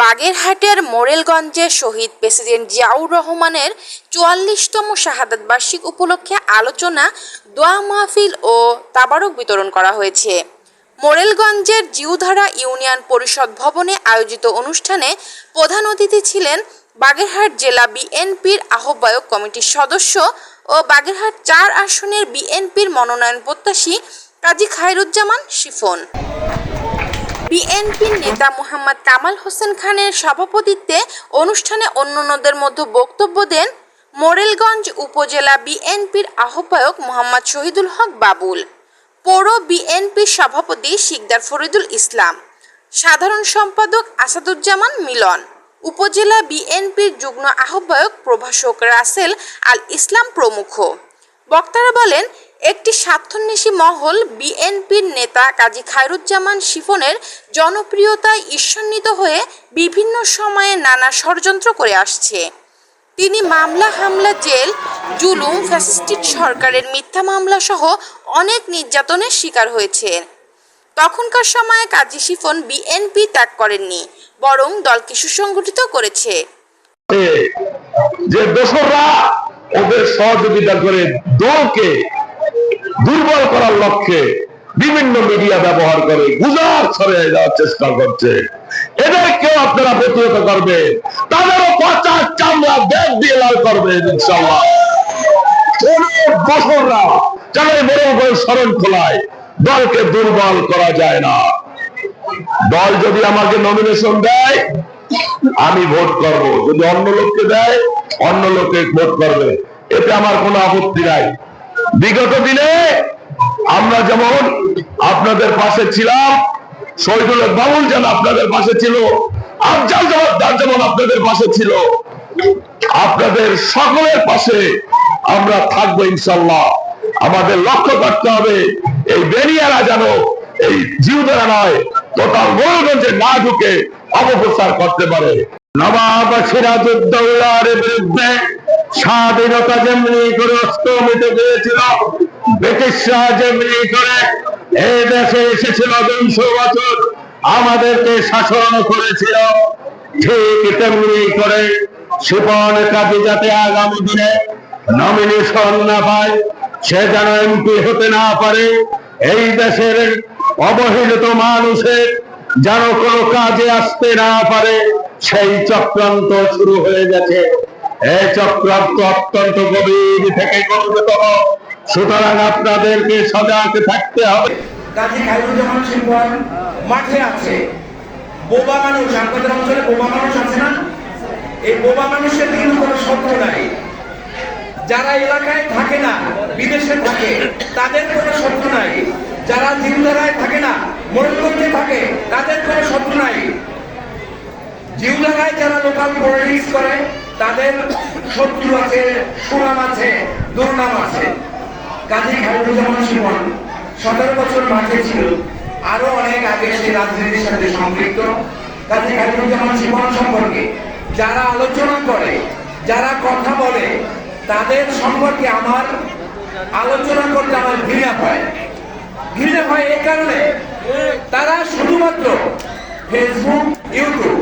বাগেরহাটের মোরেলগঞ্জে শহীদ প্রেসিডেন্ট জিয়াউর রহমানের চুয়াল্লিশতম শাহাদাত বার্ষিক উপলক্ষে আলোচনা, দোয়া মাহফিল ও তাবারক বিতরণ করা হয়েছে। মোরেলগঞ্জের জিউধারা ইউনিয়ন পরিষদ ভবনে আয়োজিত অনুষ্ঠানে প্রধান অতিথি ছিলেন বাগেরহাট জেলা বিএনপির আহ্বায়ক কমিটির সদস্য ও বাগেরহাট চার আসনের বিএনপির মনোনয়ন প্রত্যাশী কাজী খায়রুজ্জামান শিফন। বিএনপির নেতা মোহাম্মদ কামাল হোসেন খানের সভাপতিত্বে অনুষ্ঠানে অন্যান্যদের মধ্যে বক্তব্য দেন মোরেলগঞ্জ উপজেলা বিএনপির আহ্বায়ক মোহাম্মদ শহীদুল হক বাবুল, পৌর বিএনপির সভাপতি শিকদার ফরিদুল ইসলাম, সাধারণ সম্পাদক আসাদুজ্জামান মিলন, উপজেলা বিএনপির যুগ্ম আহ্বায়ক প্রভাষক রাসেল আল ইসলাম প্রমুখ। বক্তারা বলেন একটি স্বার্থন্বেষী মহল বিএনপির নেতা কাজী খায়রুজ্জামান শিফনের জনপ্রিয়তায় ঈর্ষান্বিত হয়ে বিভিন্ন সময়ে নানা ষড়যন্ত্র করে আসছে। তিনি মামলা, হামলা, জেল, জুলুম ফ্যাসিস্টিক সরকারের মিথ্যা মামলা সহ অনেক নির্যাতনের শিকার হয়েছে তখনকার সময়ে কাজী শিফন বিএনপি ত্যাগ করেননি, বরং দলকে সুসংগঠিত করেছে। যে দোসররা ওদের সহযোগিতা করে দলকে দুর্বল করার লক্ষ্যে বিভিন্ন মিডিয়া ব্যবহার করে গুজার ছড়িয়ে দেওয়ার চেষ্টা করছে। এদেরকেও আপনারা প্রতিহত করবে। তাদেরও পচার চামড়া ব্যাগ দিয়ে লাল করবে কোন দোসররা, যেন বড় স্মরণ খোলায়। দলকে দুর্বল করা যায় না। দল যদি আমাকে নমিনেশন দেয়, আমি ভোট করব। যদি অন্য লোককে দেয়, অন্য লোকে ভোট করবে। এতে আমার কোনো আপত্তি নাই। বিগত দিনে আমরা যেমন আপনাদের পাশে ছিলাম, শহীদুল বাবুল যেন আপনাদের পাশে ছিল, আফজাল জবাবদার যেমন আপনাদের পাশে ছিল, আপনাদের সকলের পাশে আমরা থাকব ইনশাল্লাহ আমাদের লক্ষ্য করতে হবে এই বেরিয়ারা যেন এই জিউদারা নয় টোটাল গোলগঞ্জে না ঢুকে অপপ্রচার করতে পারে। নবাব সিরাজউদ্দৌলার বিরুদ্ধে স্বাধীনতা যেমনি করে অস্তমিত গিয়েছিল ব্রিটিশরা যেমনি করে এই দেশে এসেছিল দুইশো বছর, আমাদেরকে শাসন করেছিল, ঠিক তেমনি করে সুপন কাজে যাতে আগামী দিনে নমিনেশন না পায়, সে যেন এমপি হতে না পারে। এই দেশের অবহেলিত মানুষের যেন কোনো কাজে আসতে না পারে। সেই চক্রান্ত শুরু হয়ে গেছে। এই চক্রান্ত অত্যন্ত গভীর থেকে গভীরতম সুতরাং আপনাদেরকে সজাগ থাকতে হবে। কাজী খায়রুজ্জামান শিল্পন মাঠে আছে। বোবা মানুষ আপনাদের অঞ্চলে বোবা মানুষ আছে না? এই বোবা মানুষের কিন্তু কোনো শত্রু নাই। যারা এলাকায় থাকে না, বিদেশে থাকে, তাদের কোনো শত্রু নাই। যারা জিউদারায় থাকে না মরণগঞ্জে থাকে, তাদের কোনো শত্রু নাই। জিউদারায় যারা লোকাল পলিটিক্স করে, তাদের শত্রু আছে সুনাম আছে, দুর্নাম আছে। কাজী খায়রুজ্জামান শিবন সতেরো বছর মাঠে ছিল। আরও অনেক আগে সে রাজনীতির সাথে সম্পৃক্ত। কাজী খায়রুজ্জামান শিবন সম্পর্কে যারা আলোচনা করে, যারা কথা বলে, তাদের সম্পর্কে আমার আলোচনা করতে আমার ঘৃণা হয়। ঘৃণা হয় এই কারণে তারা শুধুমাত্র ফেসবুক ইউটিউব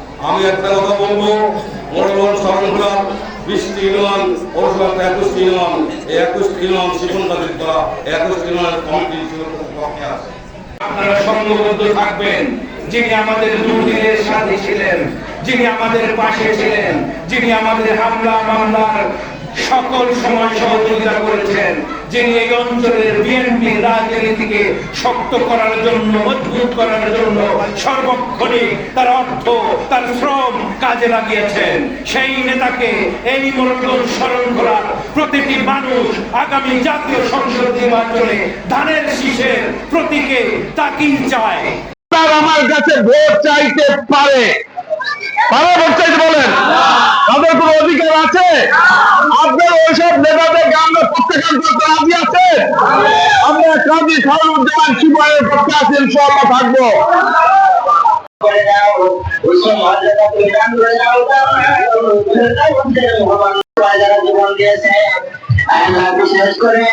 আমি একটা কথা বলব বৃষ্টি ইউনিয়ন পৌরসভা একুশটি এই একুশটি একুশটি কমিটি পক্ষে আছে। আপনারা যিনি আমাদের পাশে ছিলেন, যিনি আমাদের হামলা সকল সময় সহযোগিতা করেছেন যিনি এই অঞ্চলের বিএনপি রাজনীতিকে শক্ত করার জন্য, মজবুত করার জন্য তার অর্থ, তার শ্রম কাজে লাগিয়েছেন। সেই নেতাকে এই স্মরণ করার প্রতিটি মানুষ আগামী জাতীয় সংসদ নির্বাচনে ধানের শীষের প্রতীকে তাকিয়ে চায়। তার আমার কাছে ভোট চাইতে পারে। পারে ভোট চাইতে বলেন। তাদের কোনো অধিকার আছে? আপনার ওইসব নেতাদেরকে কাজী খায়রুজ্জামান শিবয়ের পক্ষে আছি ইনশাআল্লাহ থাকব জীবন দিয়েছে আল্লাহ বিশেষ করে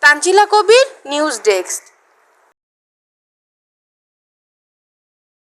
তানজিলা কবির নিউজ ডেস্ক।